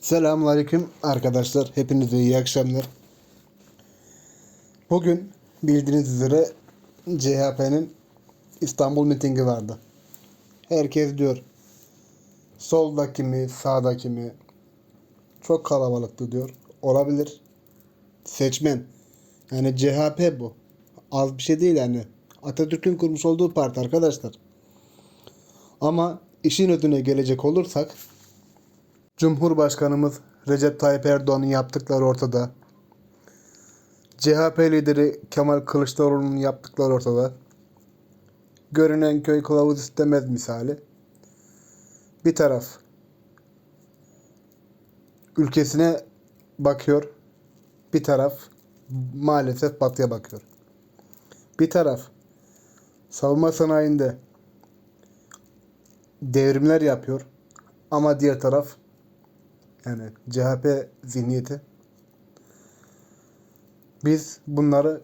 Selamünaleyküm arkadaşlar. Hepinize iyi akşamlar. Bugün bildiğiniz üzere CHP'nin İstanbul mitingi vardı. Herkes diyor. Soldaki mi, sağdaki mi? Çok kalabalıktı diyor. Olabilir. Seçmen. Yani CHP bu. Az bir şey değil yani. Atatürk'ün kurmuş olduğu parti arkadaşlar. Ama işin ödüne gelecek olursak Cumhurbaşkanımız Recep Tayyip Erdoğan'ın yaptıkları ortada. CHP lideri Kemal Kılıçdaroğlu'nun yaptıkları ortada. Görünen köy kılavuz istemez misali. Bir taraf ülkesine bakıyor. Bir taraf maalesef batıya bakıyor. Bir taraf savunma sanayinde devrimler yapıyor. Ama diğer taraf yani CHP zihniyeti biz bunları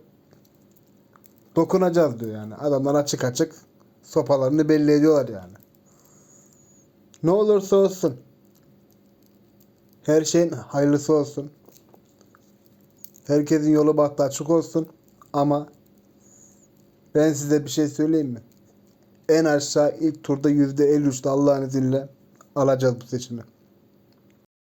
dokunacağız diyor yani. Adamlar açık açık sopalarını belli ediyorlar yani. Ne olursa olsun her şeyin hayırlısı olsun. Herkesin yolu bahtı açık olsun. Ama ben size bir şey söyleyeyim mi? En aşağı ilk turda %53'te Allah'ın izniyle alacağız bu seçimi.